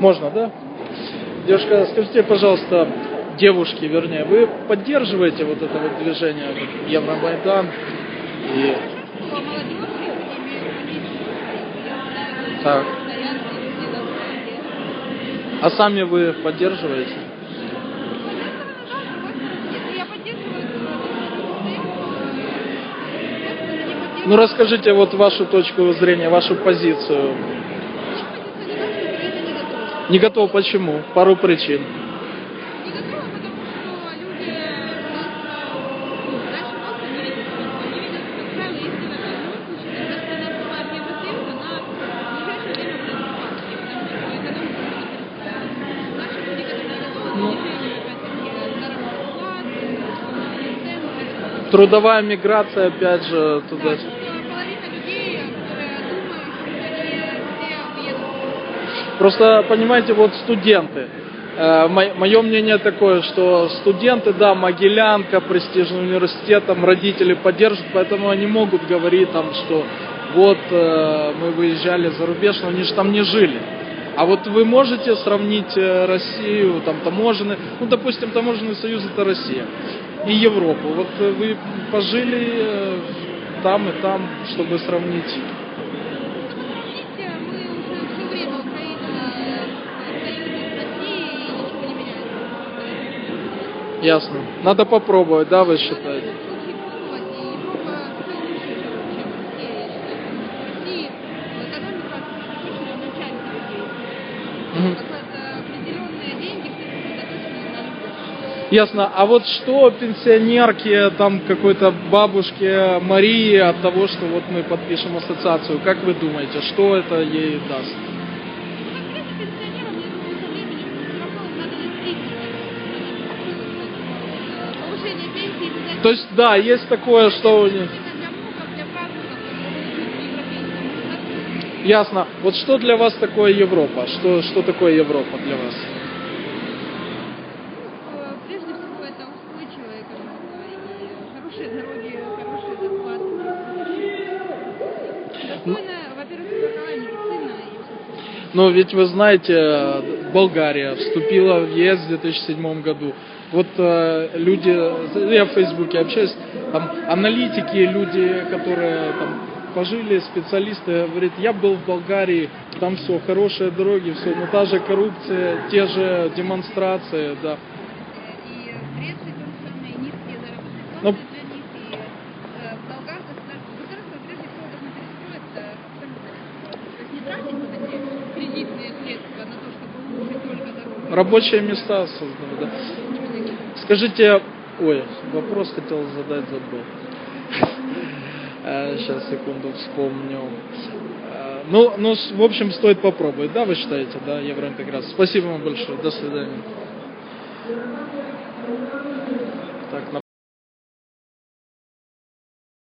Можно, да? Девушка, скажите, пожалуйста, девушки, вернее, вы поддерживаете вот это вот движение Евромайдан и. Так. А сами вы поддерживаете? Ну расскажите вот вашу точку зрения, вашу позицию. Не готов почему? Пару причин. Трудовая миграция, опять же, туда. Просто, понимаете, вот студенты. Мое мнение такое, что студенты, да, Могилянка, престижный университет, там родители поддержат, поэтому они могут говорить там, что вот э, мы выезжали за рубеж, но они же там не жили. А вот вы можете сравнить э, Россию, там таможенный, ну, допустим, таможенный союз это Россия и Европу. Вот э, вы пожили э, там и там, чтобы сравнить. Определенные деньги все сосредоточены на людях. Ясно. А вот что пенсионерке, там какой-то бабушке Марии от того, что вот мы подпишем ассоциацию, как вы думаете, что это ей даст? То есть, да, есть такое, что... у них-. Ясно. Вот что для вас такое Европа? Что, что такое Европа для вас? Ну, э, прежде всего, это устойчивая экономика и хорошие дороги, хорошие зарплаты. Достойная, во-первых, какая медицина и. Но ведь вы знаете, э, Болгария вступила в ЕС в 2007 году. Вот э, люди, я в Фейсбуке общаюсь, там аналитики, люди, которые там пожили, специалисты, говорят, я был в Болгарии, там все, хорошие дороги, все, но та же коррупция, те же демонстрации, да. И в Греции тоже самые низкие заработные Ну, платы для них. И э, в долгах государство, государство прежде всего должно перестроиться абсолютно. То есть не тратить вот эти кредитные средства на то, чтобы улучшить только дорогу. Рабочие места созданы, да. Скажите, ой, вопрос хотел задать, забыл. Сейчас, секунду, вспомню. Э, Ну, ну, в общем, стоит попробовать, да, вы считаете, да, евроинтеграцию? Спасибо вам большое, до свидания. Так,